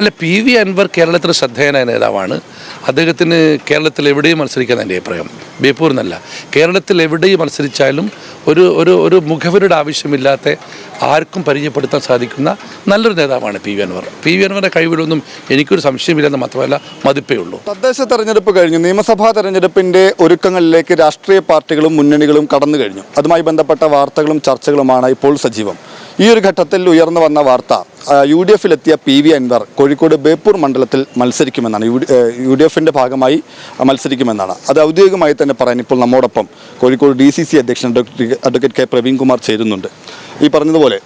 അല്ല P V Anwar കേരളത്തിൽ ശ്രദ്ധേയനായ നേതാവാണ്. അദ്ദേഹത്തിന് കേരളത്തിൽ എവിടെയും മത്സരിക്കാൻ എന്റെ അഭിപ്രായം. ബേപ്പൂർ എന്നല്ല കേരളത്തിൽ എവിടെയും മത്സരിച്ചാലും ഒരു ഒരു ഒരു മുഖവരുടെ ആവശ്യമില്ലാത്ത ആർക്കും പരിചയപ്പെടുത്താൻ സാധിക്കുന്ന നല്ലൊരു നേതാവാണ് P V Anvar. P V അൻവറിന്റെ കഴിവിലൊന്നും എനിക്കൊരു സംശയമില്ലെന്ന് മാത്രമല്ല മതിപ്പേ ഉള്ളൂ. തദ്ദേശ തെരഞ്ഞെടുപ്പ് കഴിഞ്ഞു നിയമസഭാ തെരഞ്ഞെടുപ്പിന്റെ ഒരുക്കങ്ങളിലേക്ക് രാഷ്ട്രീയ പാർട്ടികളും മുന്നണികളും കടന്നു കഴിഞ്ഞു. അതുമായി ബന്ധപ്പെട്ട വാർത്തകളും ചർച്ചകളുമാണ് ഇപ്പോൾ സജീവം. ഈ ഒരു ഘട്ടത്തിൽ ഉയർന്നു വന്ന വാർത്ത യു ഡി എഫിലെത്തിയ പി വി അൻവർ കോഴിക്കോട് ബേപ്പൂർ മണ്ഡലത്തിൽ മത്സരിക്കുമെന്നാണ്. യു ഡി- എഫിന്റെ ഭാഗമായി മത്സരിക്കുമെന്നാണ്. അത് ഔദ്യോഗികമായി തന്നെ പറയാൻ ഇപ്പോൾ നമ്മോടൊപ്പം കോഴിക്കോട് ഡി സി സി അധ്യക്ഷൻ അഡ്വക്കേറ്റ് കെ പ്രവീൺ കുമാർ ചേരുന്നുണ്ട്. ഈ പറഞ്ഞതുപോലെ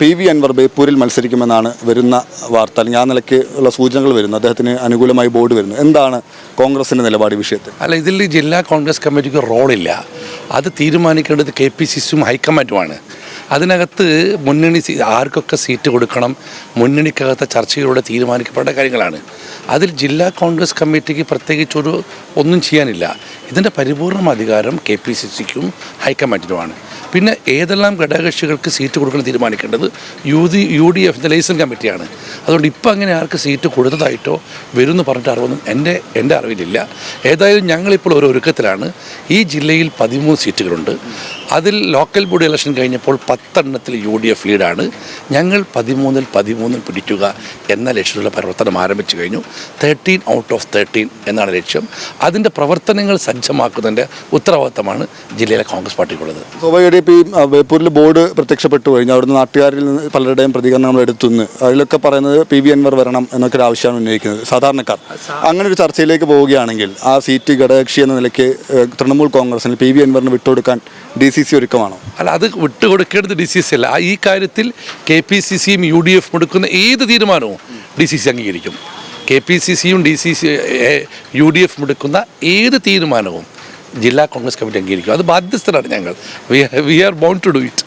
പി വി അൻവർ ബേപ്പൂരിൽ മത്സരിക്കുമെന്നാണ് വരുന്ന വാർത്ത അല്ലെങ്കിൽ ആ നിലയ്ക്ക് ഉള്ള സൂചനകൾ വരുന്നു. അദ്ദേഹത്തിന് അനുകൂലമായി ബോർഡ് വരുന്നു. എന്താണ് കോൺഗ്രസിന്റെ നിലപാട് വിഷയത്തിൽ? അല്ല ഇതിൽ ജില്ലാ കോൺഗ്രസ് കമ്മിറ്റിക്ക് റോളില്ല. അത് തീരുമാനിക്കേണ്ടത് കെ പി സി സിയും ഹൈക്കമാൻഡുമാണ്. അതിനകത്ത് മുന്നണി ആർക്കൊക്കെ സീറ്റ് കൊടുക്കണം മുന്നണിക്കകത്തെ ചർച്ചയിലൂടെ തീരുമാനിക്കപ്പെട്ട കാര്യങ്ങളാണ്. അതിൽ ജില്ലാ കോൺഗ്രസ് കമ്മിറ്റിക്ക് പ്രത്യേകിച്ചൊരു ഒന്നും ചെയ്യാനില്ല. ഇതിന്റെ പരിപൂർണ അധികാരം കെ പി സി സിക്കും ഹൈക്കമാൻഡിനുമാണ്. പിന്നെ ഏതെല്ലാം ഘടകകക്ഷികൾക്ക് സീറ്റ് കൊടുക്കണം തീരുമാനിക്കേണ്ടത് യു ഡി യു ഡി എഫിന്റെ ലൈസൻസ് കമ്മിറ്റിയാണ്. അതുകൊണ്ട് ഇപ്പം അങ്ങനെ ആർക്ക് സീറ്റ് കൊടുത്തതായിട്ടോ വരുമെന്ന് പറഞ്ഞിട്ട് അറിവൊന്നും എന്റെ എന്റെ അറിവിലില്ല. ഏതായാലും ഞങ്ങളിപ്പോൾ ഒരു ഒരുക്കത്തിലാണ്. ഈ ജില്ലയിൽ പതിമൂന്ന് സീറ്റുകളുണ്ട്. അതിൽ ലോക്കൽ ബോഡി ഇലക്ഷൻ കഴിഞ്ഞപ്പോൾ പത്തെണ്ണത്തിൽ യു ഡി എഫ് ലീഡാണ്. ഞങ്ങൾ പതിമൂന്നിൽ പതിമൂന്നിൽ പിടിക്കുക എന്ന ലക്ഷ്യത്തിലുള്ള പ്രവർത്തനം ആരംഭിച്ചു കഴിഞ്ഞു. തേർട്ടീൻ ഔട്ട് ഓഫ് തേർട്ടീൻ എന്നാണ് ലക്ഷ്യം. അതിന്റെ പ്രവർത്തനങ്ങൾ സജ്ജമാക്കുന്നതിന്റെ ഉത്തരവാദിത്തമാണ് ജില്ലയിലെ കോൺഗ്രസ് പാർട്ടിക്കുള്ളത്. സ്വാഭാവികമായിട്ടും ഈ ബേപ്പൂരിൽ ബോർഡ് പ്രത്യക്ഷപ്പെട്ടു കഴിഞ്ഞു. അവിടുന്ന് നാട്ടുകാരിൽ നിന്ന് പലരുടെയും പ്രതികരണങ്ങൾ എടുത്തുനിന്ന് അതിലൊക്കെ പറയുന്നത് പി വി അൻവർ വരണം എന്നൊക്കെ ഒരു ആവശ്യമാണ് ഉന്നയിക്കുന്നത്. സാധാരണക്കാർ. അങ്ങനെ ഒരു ചർച്ചയിലേക്ക് പോവുകയാണെങ്കിൽ ആ സീറ്റ് ഘടകകക്ഷി എന്ന നിലയ്ക്ക് തൃണമൂൽ കോൺഗ്രസിന് പി വി അൻവറിന് വിട്ടുകൊടുക്കാൻ ഡി സി സി ഒരുക്കമാണോ? അല്ല അത് വിട്ടുകൊടുക്കേണ്ടത് ഡി സി സി അല്ല. ഈ കാര്യത്തിൽ കെ പി സി സിയും യു ഡി എഫും എടുക്കുന്ന ഏത് തീരുമാനവും ഡി സി സി അംഗീകരിക്കും. കെ പി സി സിയും D C C U D എഫും എടുക്കുന്ന ഏത് തീരുമാനവും ജില്ലാ കോൺഗ്രസ് കമ്മിറ്റി അംഗീകരിക്കും. അത് ബാധ്യസ്ഥരാണ് ഞങ്ങൾ. We are bound to do it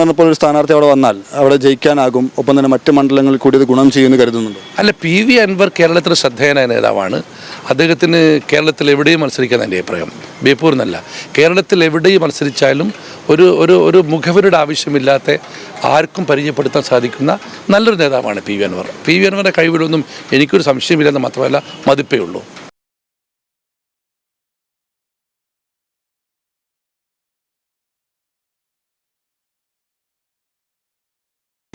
വന്നപ്പോൾ ഒരു സ്ഥാനാർത്ഥി അവിടെ വന്നാൽ അവിടെ ജയിക്കാനാകും ഒപ്പം തന്നെ മറ്റ് മണ്ഡലങ്ങളിൽ കൂടി ഇത് ഗുണം ചെയ്യുമെന്ന് കരുതുന്നുണ്ട്? അല്ല പി വി അൻവർ കേരളത്തിലെ ശ്രദ്ധേയനായ നേതാവാണ്. അദ്ദേഹത്തിന് കേരളത്തിൽ എവിടെയും മത്സരിക്കാൻ എന്റെ അഭിപ്രായം. ബേപ്പൂർ എന്നല്ല. കേരളത്തിൽ എവിടെയും മത്സരിച്ചാലും ഒരു ഒരു ഒരു മുഖവരുടെ ആവശ്യമില്ലാത്ത ആർക്കും പരിചയപ്പെടുത്താൻ സാധിക്കുന്ന നല്ലൊരു നേതാവാണ് P V Anvar. P V അൻവറിന്റെ കഴിവിലൊന്നും എനിക്കൊരു സംശയമില്ലെന്ന് മാത്രമല്ല മതിപ്പേ ഉള്ളൂ.